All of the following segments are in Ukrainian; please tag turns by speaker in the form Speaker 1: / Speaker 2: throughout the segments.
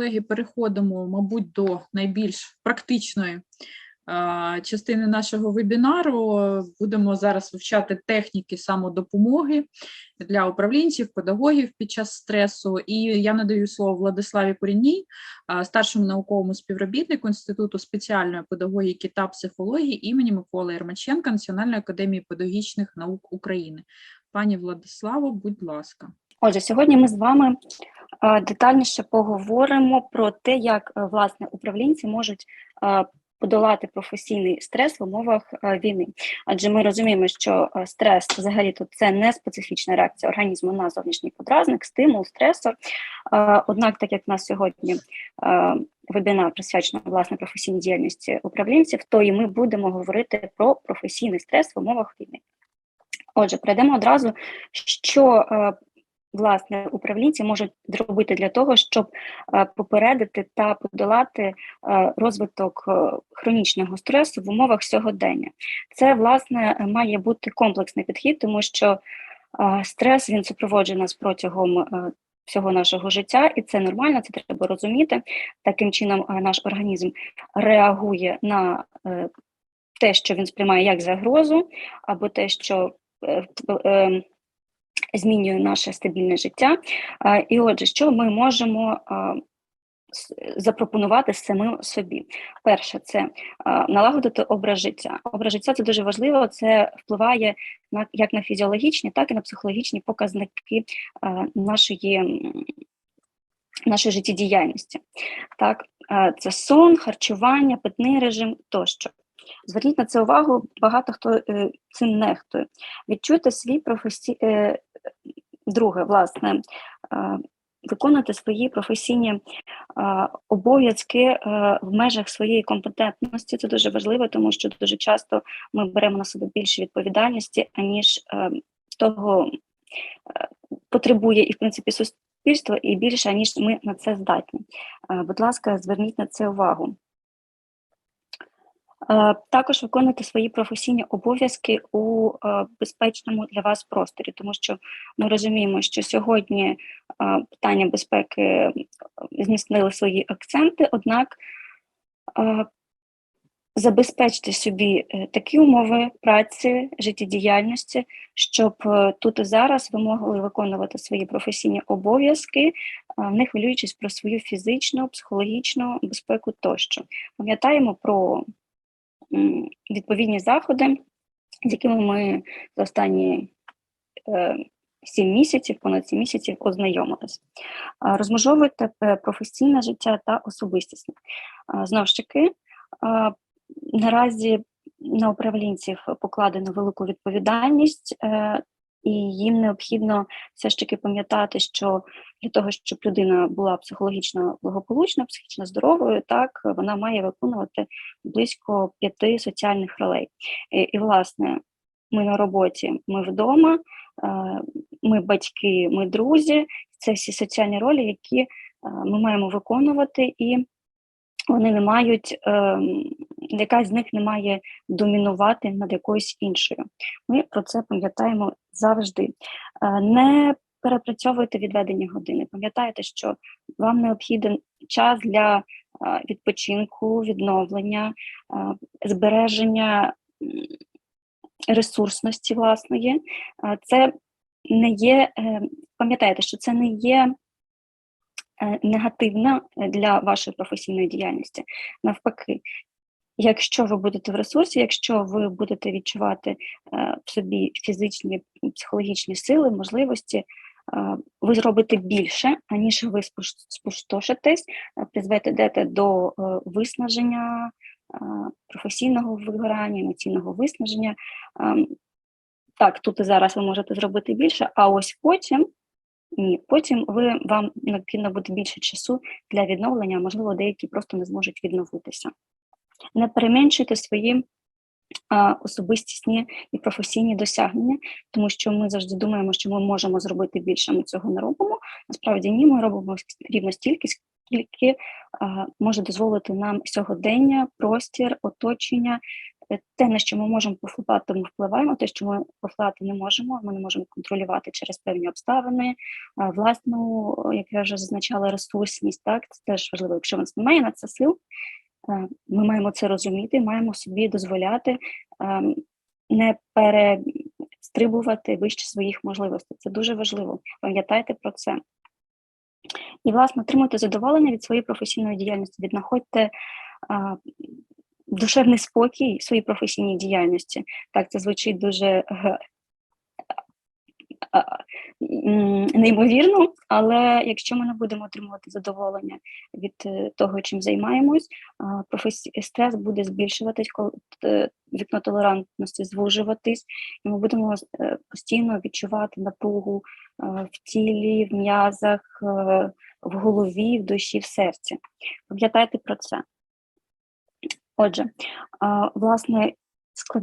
Speaker 1: колеги, переходимо, мабуть, до найбільш практичної частини нашого вебінару. Будемо зараз вивчати техніки самодопомоги для управлінців, педагогів під час стресу. І я надаю слово Владиславі Корінній, старшому науковому співробітнику Інституту спеціальної педагогіки та психології імені Миколи Ермаченка Національної академії педагогічних наук України. Пані Владиславо, будь ласка.
Speaker 2: Отже, сьогодні ми з вами детальніше поговоримо про те, як е, власне управлінці можуть е, подолати професійний стрес в умовах е, війни. Адже ми розуміємо, що е, стрес взагалі тут це не специфічна реакція організму на зовнішній подразник, стимул, стресор. Е, Однак, так як в нас сьогодні е, вебінар присвячено власне професійній діяльності управлінців, то і ми будемо говорити про професійний стрес в умовах війни. Отже, перейдемо одразу, що е, власне управлінці можуть зробити для того, щоб е, попередити та подолати е, розвиток е, хронічного стресу в умовах сьогодення. Це власне має бути комплексний підхід, тому що стрес він супроводжує нас протягом. Всього нашого життя, і це нормально, це треба розуміти. Таким чином, наш організм реагує на те, що він сприймає як загрозу, або те, що змінює наше стабільне життя. І отже, що ми можемо запропонувати самим собі? Перше, це налагодити образ життя. Образ життя це дуже важливо. Це впливає на як на фізіологічні, так і на психологічні показники нашої. Нашої життєдіяльності, так це сон, харчування, питний режим тощо. Зверніть на це увагу, багато хто е, цим нехтує. Відчуйте свій професій... друге, власне, е, виконувати свої професійні е, обов'язки е, в межах своєї компетентності. Це дуже важливо, тому що дуже часто ми беремо на себе більше відповідальності, аніж того потребує і в принципі суспільство, і більше, аніж ми на це здатні. Будь ласка, зверніть на це увагу. Е, Також виконуйте свої професійні обов'язки у е, безпечному для вас просторі, тому що ми розуміємо, що сьогодні е, питання безпеки зміцнили свої акценти, однак забезпечте собі такі умови праці, життєдіяльності, щоб тут і зараз ви могли виконувати свої професійні обов'язки, не хвилюючись про свою фізичну, психологічну безпеку тощо. Пам'ятаємо про відповідні заходи, з якими ми за останні е, сім місяців, понад сім місяців ознайомились. Розмежовуйте е, професійне життя та особистісне. Знову ж таки, наразі на управлінців покладено велику відповідальність, е, і їм необхідно все ж таки пам'ятати, що для того, щоб людина була психологічно благополучна, психічно здоровою, так вона має виконувати близько п'яти соціальних ролей. І, і власне, ми на роботі, ми вдома, е, ми батьки, ми друзі. Це всі соціальні ролі, які е, ми маємо виконувати, і вони не мають, ем, якась з них не має домінувати над якоюсь іншою. Ми про це пам'ятаємо завжди. Е, Не перепрацьовуйте відведені години. Пам'ятайте, що вам необхіден час для е, відпочинку, відновлення, е, збереження ресурсності власної. Е, Це не є, е, пам'ятайте, що це не є е, негативно для вашої професійної діяльності. Навпаки, якщо ви будете в ресурсі, якщо ви будете відчувати е, в собі фізичні психологічні сили, можливості, е, ви зробите більше, аніж ви спустошитесь, призведете до виснаження, професійного вигорання, емоційного виснаження. Ем, Так, тут і зараз ви можете зробити більше, а ось потім ні, потім ви вам необхідно буде більше часу для відновлення, можливо, деякі просто не зможуть відновитися. Не переменшуйте свої а, особистісні і професійні досягнення, тому що ми завжди думаємо, що ми можемо зробити більше, ми цього не робимо. Насправді ні, ми робимо рівно стільки, скільки а, може дозволити нам сьогодення, простір, оточення, те, на що ми можемо повпливати, ми впливаємо, те, що ми повпливати не можемо, ми не можемо контролювати через певні обставини, власну, як я вже зазначала, ресурсність, так, це теж важливо. Якщо в нас немає на це сил, е, ми маємо це розуміти, маємо собі дозволяти ем, не перестрибувати вище своїх можливостей. Це дуже важливо. Пам'ятайте про це. І, власне, отримуйте задоволення від своєї професійної діяльності, віднаходьте душевний спокій в своїй професійній діяльності. Так, це звучить дуже е, а, м, неймовірно, але якщо ми не будемо отримувати задоволення від е, того, чим займаємось, стрес буде збільшуватись, е, вікно толерантності звужуватись, і ми будемо е, постійно відчувати напругу е, в тілі, в м'язах, е, в голові, в душі, в серці. Пам'ятайте про це. Отже, власне,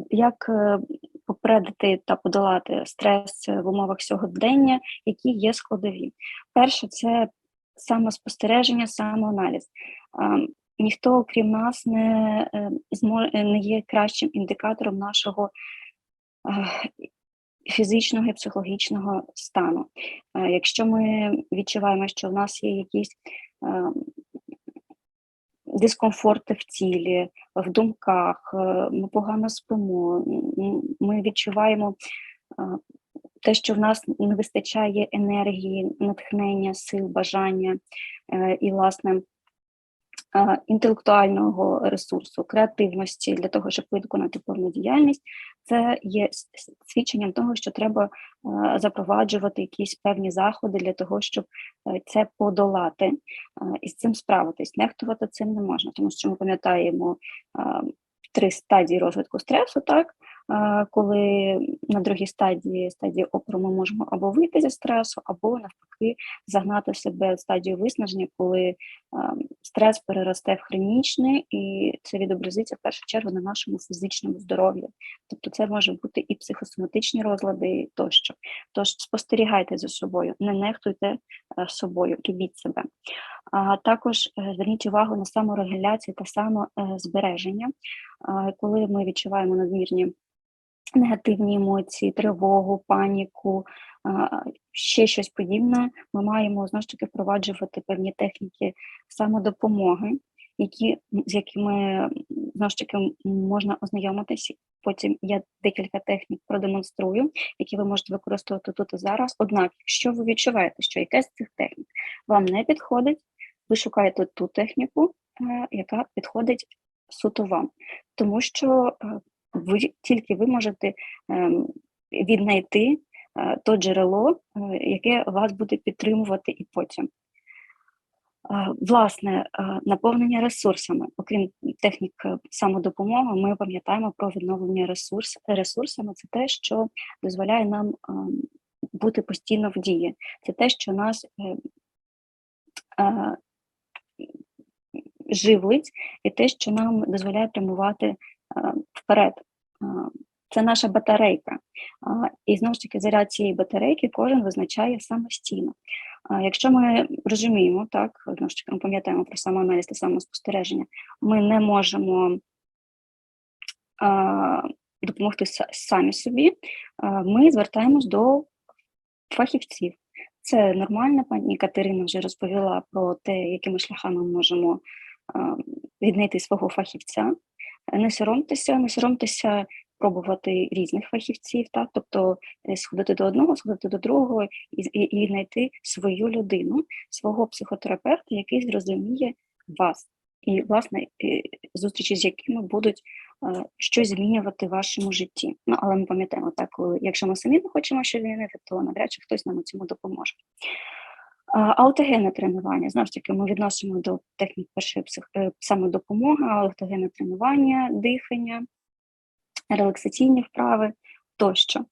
Speaker 2: як е, попередити та подолати стрес в умовах сьогодення, які є складові. Перше, це самоспостереження, самоаналіз. Ніхто, окрім нас, не, е, не є кращим індикатором нашого фізичного і психологічного стану. Якщо ми відчуваємо, що в нас є якісь е, дискомфорти в тілі, в думках, е, ми погано спимо, ми відчуваємо е, те, що в нас не вистачає енергії, натхнення, сил, бажання е, і, власне, інтелектуального ресурсу, креативності для того, щоб виконати певну діяльність, це є свідченням того, що треба е, запроваджувати якісь певні заходи для того, щоб е, це подолати е, і з цим справитись. Нехтувати цим не можна, тому що ми пам'ятаємо три стадії розвитку стресу, так коли на другій стадії стадії опору ми можемо або вийти зі стресу, або навпаки загнати себе в стадію виснаження, коли е, стрес переросте в хронічний, і це відобразиться в першу чергу на нашому фізичному здоров'ї. Тобто це може бути і психосоматичні розлади тощо. Тож спостерігайте за собою, не нехтуйте е, собою, любіть себе. А також е, зверніть увагу на саморегуляцію та самозбереження, коли ми відчуваємо надмірні негативні емоції, тривогу, паніку, ще щось подібне, ми маємо знову ж таки впроваджувати певні техніки самодопомоги, які, з якими знову ж таки можна ознайомитися. Потім я декілька технік продемонструю, які ви можете використовувати тут і зараз. Однак, якщо ви відчуваєте, що якась з цих технік вам не підходить, ви шукаєте ту техніку, е, яка підходить суто вам, тому що е, ви тільки ви можете ем, віднайти е, то джерело, е, яке вас буде підтримувати і потім. Е, Власне, наповнення ресурсами, окрім технік самодопомоги, ми пам'ятаємо про відновлення ресурс, ресурсами. Це те, що дозволяє нам бути постійно в дії. Це те, що нас живить, і те, що нам дозволяє прямувати вперед. Е, Це наша батарейка. І знову ж таки, заряд цієї батарейки кожен визначає самостійно. Якщо ми розуміємо, так, знову ж таки, ми пам'ятаємо про самоаналіз та самоспостереження, ми не можемо допомогти самі собі, ми звертаємось до фахівців. Це нормально, пані Катерина вже розповіла про те, якими шляхами ми можемо віднайти свого фахівця. Не соромтеся, не соромтеся пробувати різних фахівців, так? тобто е, сходити до одного, сходити до другого і, і, і знайти свою людину, свого психотерапевта, який зрозуміє вас. І, власне, е, зустрічі з якими будуть е, щось змінювати в вашому житті. Ну, але ми пам'ятаємо так, якщо ми самі не хочемо щось змінити, то навряд чи хтось нам у цьому допоможе. Аутогенне тренування. Знову ж таки, ми відносимо до технік першої псих... е, самодопомоги, аутогенне тренування, дихання, релаксаційні вправи тощо.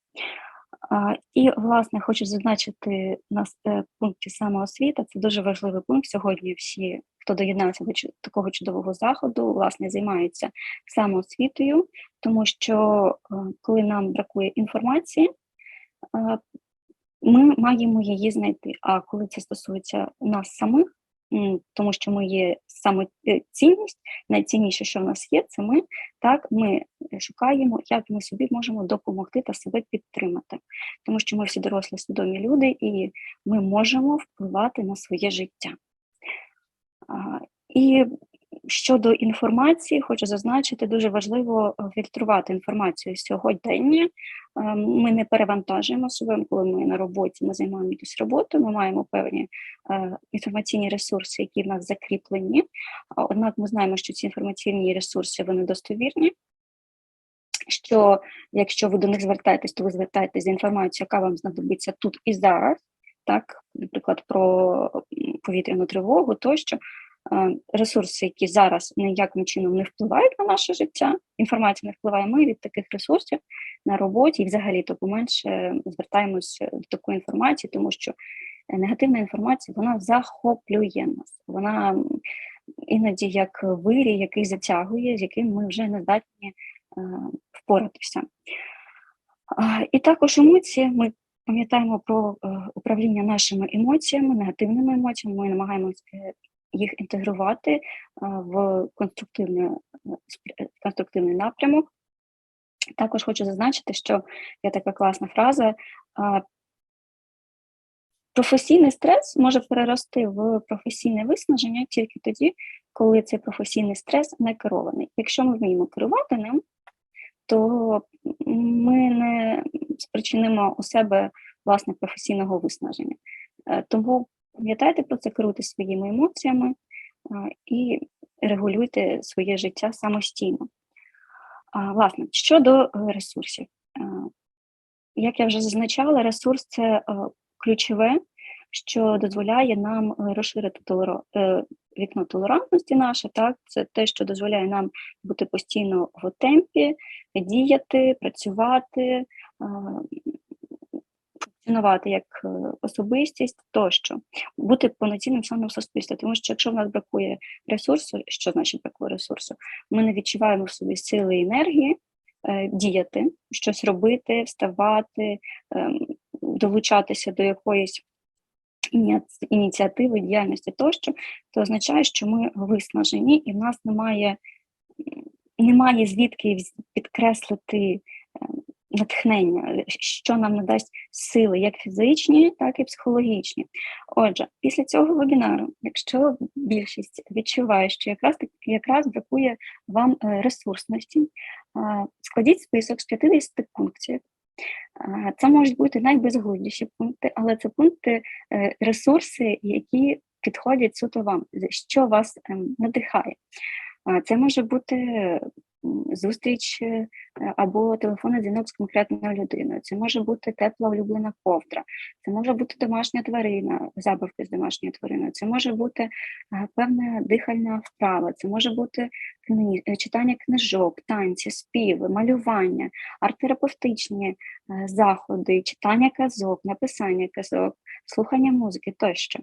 Speaker 2: І, власне, хочу зазначити на е, пункті самоосвіта. Це дуже важливий пункт. Сьогодні всі, хто доєднався до такого чудового заходу, власне, займаються самоосвітою, тому що е, коли нам бракує інформації, ми маємо її знайти. А коли це стосується нас самих, тому що ми є саме е, цінність, найцінніше, що в нас є, це ми. Так, ми шукаємо, як ми собі можемо допомогти та себе підтримати, тому що ми всі дорослі свідомі люди, і ми можемо впливати на своє життя. І щодо інформації, хочу зазначити, дуже важливо е, фільтрувати інформацію сьогодення. Е, Ми не перевантажуємо себе, коли ми на роботі, ми займаємося роботою, ми маємо певні е, інформаційні ресурси, які в нас закріплені. Однак ми знаємо, що ці інформаційні ресурси вони достовірні. Що якщо ви до них звертаєтесь, то ви звертаєтесь за інформацією, яка вам знадобиться тут і зараз, так, наприклад, про повітряну тривогу, тощо ресурси, які зараз ніяким чином не впливають на наше життя, інформація не впливає, ми від таких ресурсів на роботі і взагалі то поменше звертаємося до такої інформації, тому що е, негативна інформація вона захоплює нас. Вона іноді як вирій, який затягує, з яким ми вже не здатні е, впоратися. І також емоції. Ми пам'ятаємо про е, управління нашими емоціями, негативними емоціями. Ми намагаємося е, їх інтегрувати е, в конструктивний, е, е, конструктивний напрямок. Також хочу зазначити, що є така класна фраза. Професійний стрес може перерости в професійне виснаження тільки тоді, коли цей професійний стрес не керований. Якщо ми вміємо керувати ним, то ми не спричинимо у себе власне професійного виснаження. Тому пам'ятайте про це, керуйте своїми емоціями і регулюйте своє життя самостійно. Власне, щодо е, ресурсів, як я вже зазначала, ресурс це е, ключове, що дозволяє нам е, розширити вікно толерантності наше, так, це те, що дозволяє нам бути постійно в темпі, діяти, працювати, е, функціонувати як е, особистість тощо, бути повноцінним членом суспільства. Тому що якщо в нас бракує ресурсу, що значить бракує ресурсу, ми не відчуваємо в собі сили і енергії е, діяти, щось робити, вставати, ем, долучатися до якоїсь ініціативи, діяльності тощо, то означає, що ми виснажені і в нас немає, немає звідки підкреслити ем, натхнення, що нам надасть сили, як фізичні, так і психологічні. Отже, після цього вебінару, якщо більшість відчуває, що якраз якраз бракує вам е, ресурсності, складіть список з 50 пунктів. Це можуть бути найбезглуздіші пункти, але це пункти, е, ресурси, які підходять суто вам, що вас ем, надихає. Це може бути зустріч е, або телефонний дзвінок з конкретною людиною. Це може бути тепла улюблена ковдра, це може бути домашня тварина, забавки з домашньою твариною, це може бути е, певна дихальна вправа, це може бути е, читання книжок, танці, співи, малювання, арт-терапевтичні заходи, читання казок, написання казок, слухання музики тощо.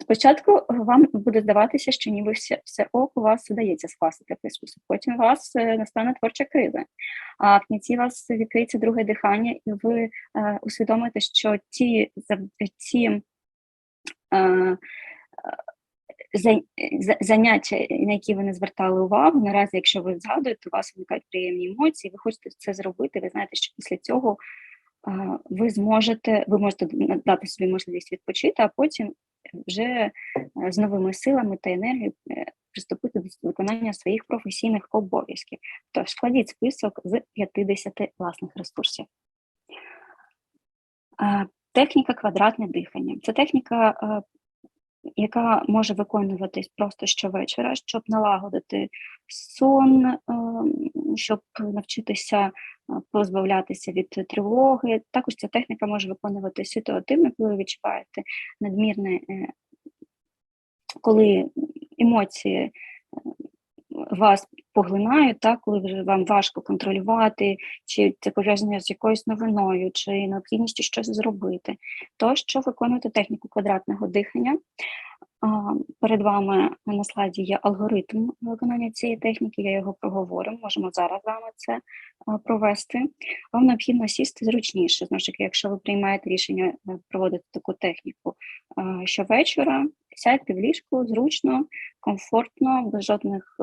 Speaker 2: Спочатку вам буде здаватися, що ніби все, все ок, у вас вдається скласти такий список. Потім у вас е, настане творча криза. А в кінці у вас відкриється друге дихання, і ви е, усвідомите, що ті, ті е, е, за- за- заняття, на які ви не звертали увагу, наразі, якщо ви згадуєте, у вас виникають приємні емоції, ви хочете це зробити, ви знаєте, що після цього ви зможете, ви можете дати собі можливість відпочити, а потім вже е, з новими силами та енергією е, приступити до виконання своїх професійних обов'язків. Тож складіть список з 50 власних ресурсів. Техніка квадратне дихання. Це техніка, е, яка може виконуватись просто щовечора, щоб налагодити сон, е, щоб навчитися е, позбавлятися від тривоги. Також ця техніка може виконувати ситуативно, коли ви відчуваєте надмірне, е, коли емоції вас поглинають, так, коли вже вам важко контролювати, чи це пов'язано з якоюсь новиною, чи необхідністю щось зробити, то що виконуєте техніку квадратного дихання. Перед вами на слайді є алгоритм виконання цієї техніки, я його проговорю. Можемо зараз вами це провести. Вам необхідно сісти зручніше. Знову ж таки, якщо ви приймаєте рішення е, проводити таку техніку щовечора, сядьте в ліжку зручно, комфортно, без жодних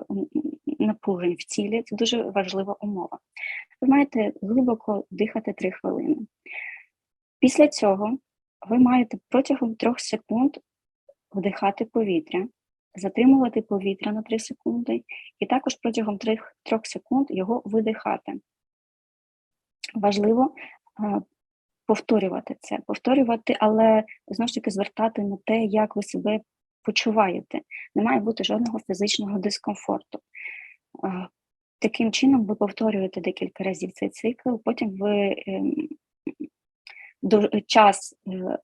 Speaker 2: напружень в тілі. Це дуже важлива умова. Ви маєте глибоко дихати 3 хвилини. Після цього ви маєте протягом 3 секунд вдихати повітря, затримувати повітря на 3 секунди, і також протягом 3, 3 секунд його видихати. Важливо е, повторювати це, повторювати, але знову ж таки звертати на те, як ви себе почуваєте. Не має бути жодного фізичного дискомфорту. Е, Таким чином, ви повторюєте декілька разів цей цикл, потім ви ем, час е,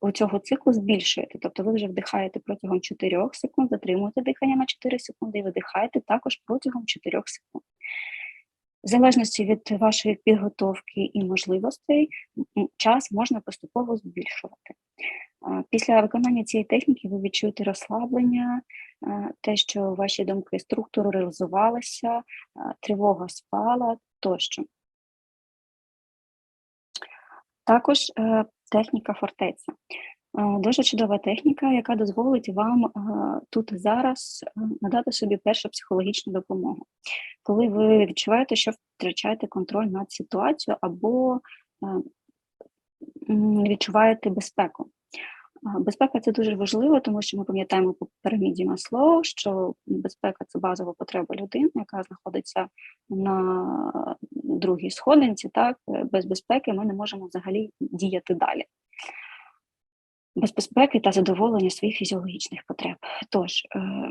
Speaker 2: у цього циклу збільшуєте. Тобто ви вже вдихаєте протягом 4 секунд, затримуєте дихання на 4 секунди і видихаєте також протягом 4 секунд. В залежності від вашої підготовки і можливостей, час можна поступово збільшувати. Після виконання цієї техніки ви відчуєте розслаблення, те, що ваші думки структуризувалися, тривога спала тощо. Також е, техніка фортеця. Е, Дуже чудова техніка, яка дозволить вам е, тут зараз е, надати собі першу психологічну допомогу. Коли ви відчуваєте, що втрачаєте контроль над ситуацією або відчуваєте безпеку. Безпека це дуже важливо, тому що ми пам'ятаємо по піраміді Маслоу, що безпека це базова потреба людини, яка знаходиться на другій сходинці. Так, без безпеки ми не можемо взагалі діяти далі. Без безпеки та задоволення своїх фізіологічних потреб. Тож е,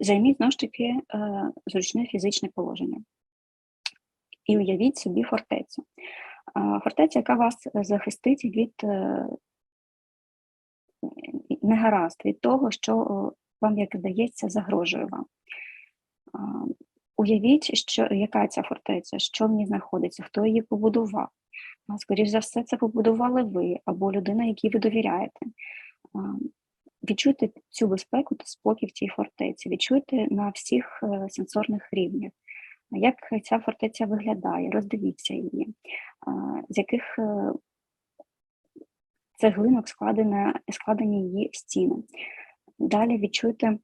Speaker 2: займіть знову ж таки е, зручне фізичне положення і уявіть собі фортецю. Фортеця, яка вас захистить від е, негаразд, від того, що вам, як здається, загрожує вам. Уявіть, що, яка ця фортеця, що в ній знаходиться, хто її побудував. А, Скоріш за все, це побудували ви або людина, якій ви довіряєте. Відчуйте цю безпеку та спокій в цій фортеці, відчуйте на всіх е, сенсорних рівнях, як ця фортеця виглядає, роздивіться її, з яких е, цеглинок складена, складені її стіни. Далі відчуйте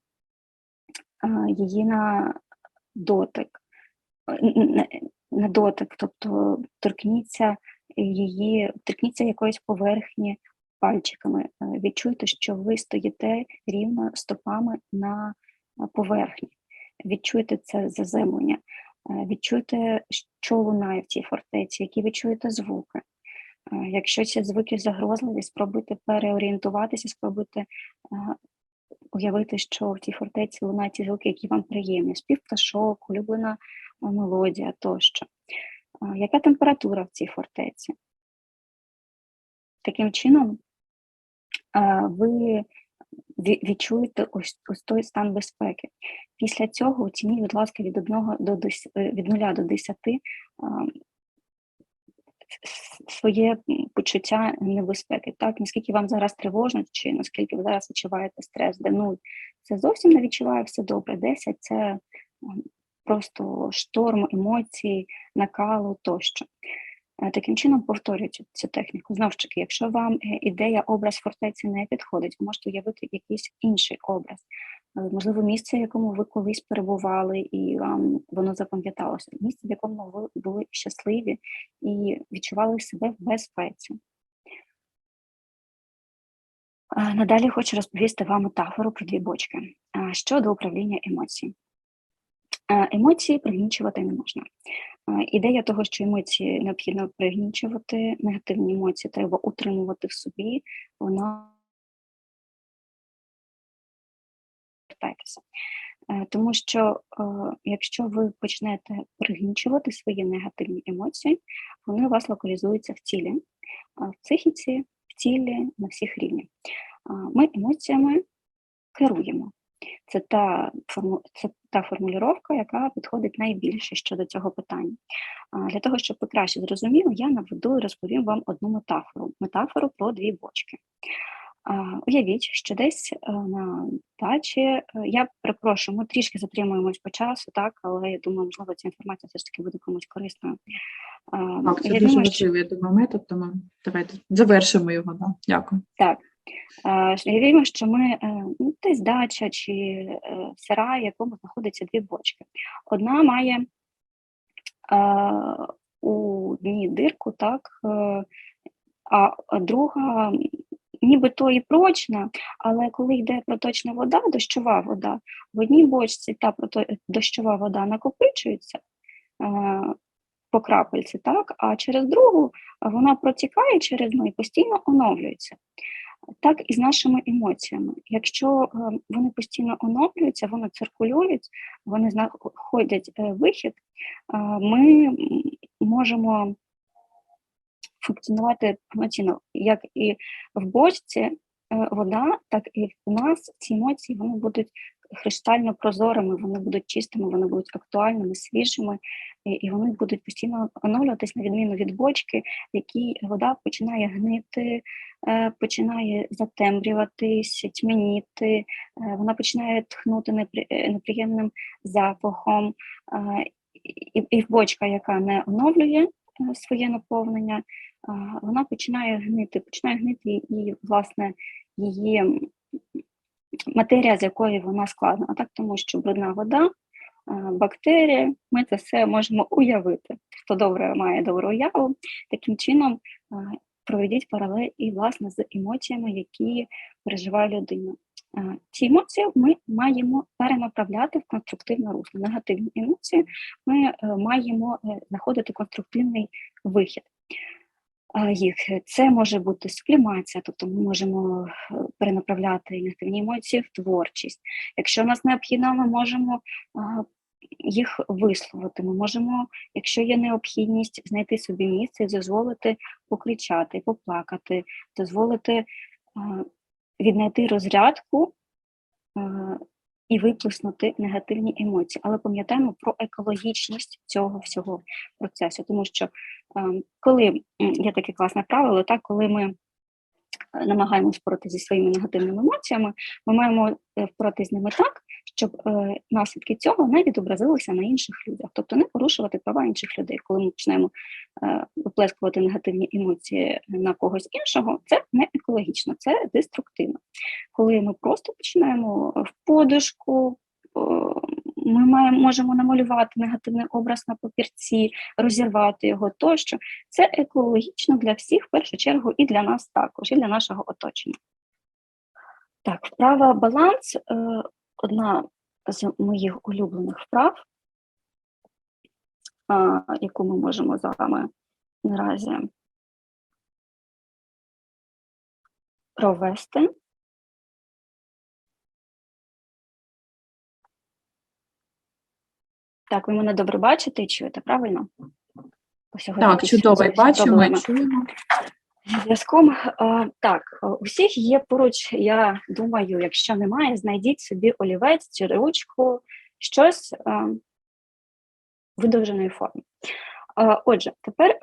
Speaker 2: а, її на дотик, н- на, дотик, тобто торкніться її, торкніться якоїсь поверхні пальчиками. Е, Відчуйте, що ви стоїте рівно стопами на поверхні. Відчуйте це заземлення, Е, відчуйте, що лунає в цій фортеці, які ви чуєте звуки. Якщо ці звуки загрозливі, спробуйте переорієнтуватися, спробуйте уявити, що в цій фортеці лунають ті звуки, які вам приємні, спів пташок, улюблена мелодія тощо. Яка температура в цій фортеці? Таким чином, ви відчуєте ось, ось той стан безпеки. Після цього оцініть, будь ласка, від 1 до 10, е, від 0 до 10 е, с- своє почуття небезпеки. Так, наскільки вам зараз тривожно, чи наскільки ви зараз відчуваєте стрес, де 0 це зовсім не відчуває все добре. 10 це просто шторм емоцій, накалу тощо. Е, Таким чином повторюю цю, техніку. Знову ж таки, якщо вам е, ідея образ фортеці не підходить, ви можете уявити якийсь інший образ, можливо, місце, в якому ви колись перебували, і вам воно запам'яталося. Місце, в якому ви були щасливі і відчували себе в безпеці. Е, Надалі хочу розповісти вам метафору про дві бочки е, щодо управління емоцій. Е, Емоції пригнічувати не можна. Е, Ідея того, що емоції необхідно пригнічувати, негативні емоції треба утримувати в собі, вона звертайтеся. Е, Тому що е, якщо ви почнете пригнічувати свої негативні емоції, вони у вас локалізуються в тілі, в психіці, в тілі на всіх рівнях. Ми емоціями керуємо. Це та, це та формулювання, яка підходить найбільше щодо цього питання. Для того, щоб ви краще зрозуміли, я наведу і розповім вам одну метафору: метафору про дві бочки. Уявіть, що десь е, на дачі, е, я перепрошую, ми трішки затримуємось по часу, так, але я думаю, можливо, ця інформація все ж таки буде комусь корисною.
Speaker 1: Так, це
Speaker 2: уявімо,
Speaker 1: дуже важливий, я думаю, метод, тому давайте завершимо його. Да. Дякую.
Speaker 2: Що Уявімо, що ми е, ну, десь дача чи сарай, в якому знаходиться дві бочки. Одна має у дні дирку, так, а друга нібито і прочна, але коли йде проточна вода, дощова вода, в одній бочці та дощова вода накопичується е, по крапельці, так, а через другу вона протікає через неї постійно оновлюється. Так і з нашими емоціями. Якщо е, вони постійно оновлюються, вони циркулюють, вони знаходять е, вихід, ми можемо функціонувати повноцінно, як і в бочці е, вода, так і в нас ці емоції вони будуть криштально прозорими, вони будуть чистими, вони будуть актуальними, свіжими, і, вони будуть постійно оновлюватись на відміну від бочки, в якій вода починає гнити, е, починає затемрюватись, тьмяніти, е, вона починає тхнути непри- неприємним запахом. І, бочка, яка не оновлює своє наповнення, вона починає гнити, починає гнити і, власне, її матерія, з якої вона складена. А так тому, що брудна вода, бактерії, ми це все можемо уявити. Хто добре має добру уяву, таким чином проведіть паралель і, власне, з емоціями, які переживає людина. Ці емоції ми маємо перенаправляти в конструктивне русло. Негативні емоції ми е, маємо е, знаходити конструктивний вихід їх. Це може бути сублімація, тобто ми можемо е, перенаправляти негативні емоції в творчість. Якщо нас необхідно, ми можемо їх висловити. Ми можемо, якщо є необхідність, знайти собі місце і дозволити покричати, поплакати, дозволити віднайти розрядку і виплеснути негативні емоції. Але пам'ятаємо про екологічність цього всього процесу, тому що ем, коли є таке класне правило, так коли ми намагаємось боротися зі своїми негативними емоціями, ми маємо е, з ними так, щоб е, наслідки цього не відобразилися на інших людях, тобто не порушувати права інших людей. Коли ми почнемо е, виплескувати негативні емоції на когось іншого, це не екологічно, це деструктивно. Коли ми просто починаємо в подушку. Ми маємо, можемо намалювати негативний образ на папірці, розірвати його тощо. Це екологічно для всіх, в першу чергу, і для нас також, і для нашого оточення. Так, вправа баланс е, одна з моїх улюблених вправ, яку ми можемо з вами наразі провести. Так, ви мене добре бачите і чуєте, правильно?
Speaker 1: Так, чудово, бачимо,
Speaker 2: проблеми.
Speaker 1: чуємо.
Speaker 2: Зв'язком е, так, е, у всіх є поруч, я думаю, якщо немає, знайдіть собі олівець чи ручку, щось е, видовженої форми. Отже, тепер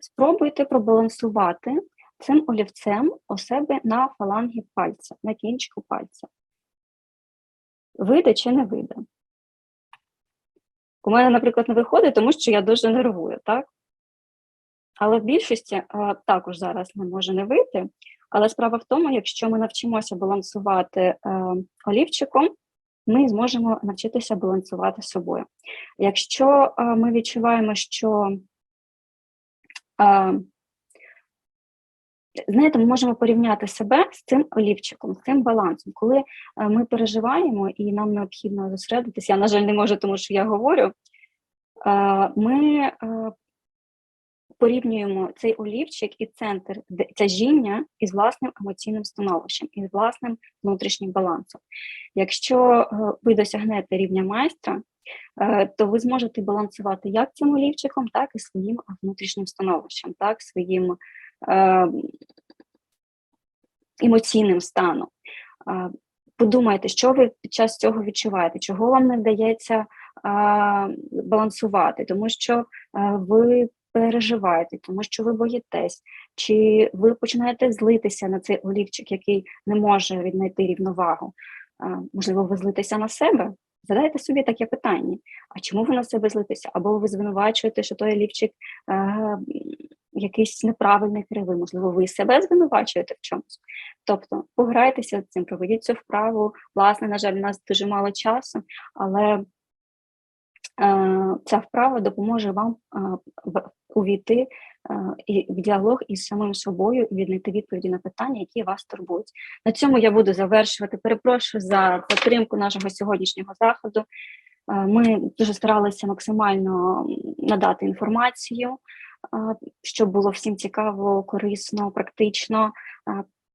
Speaker 2: спробуйте пробалансувати цим олівцем у себе на фалангі пальця, на кінчику пальця. Вийде чи не вийде? У мене, наприклад, не виходить, тому що я дуже нервую, так? Але в більшості а, також зараз не може не вийти. Але справа в тому, якщо ми навчимося балансувати а, олівчиком, ми зможемо навчитися балансувати собою. Якщо а, ми відчуваємо, що е, знаєте, ми можемо порівняти себе з цим олівчиком, з цим балансом. Коли е, ми переживаємо і нам необхідно зосередитися, я, на жаль, не можу, тому що я говорю. е, Ми е, порівнюємо цей олівчик і центр тяжіння із власним емоційним становищем, із власним внутрішнім балансом. Якщо ви досягнете рівня майстра, то ви зможете балансувати як цим олівчиком, так і своїм внутрішнім становищем, так, своїм емоційним станом. Е, Подумайте, що ви під час цього відчуваєте, чого вам не вдається балансувати, тому що ви переживаєте, тому що ви боїтесь, чи ви починаєте злитися на цей олівчик, який не може віднайти рівновагу? Е, Можливо, ви злитеся на себе? Задайте собі таке питання: а чому ви на себе злитеся? Або ви звинувачуєте, що той олівчик е, якийсь неправильний кривий, можливо, ви себе звинувачуєте в чомусь. Тобто пограйтеся з цим, проведіть цю вправу. Власне, на жаль, у нас дуже мало часу, але е, ця вправа допоможе вам е, увійти в діалог із самим собою і віднайти відповіді на питання, які вас турбують. На цьому я буду завершувати. Перепрошую за підтримку нашого сьогоднішнього заходу. Ми дуже старалися максимально надати інформацію, щоб було всім цікаво, корисно, практично.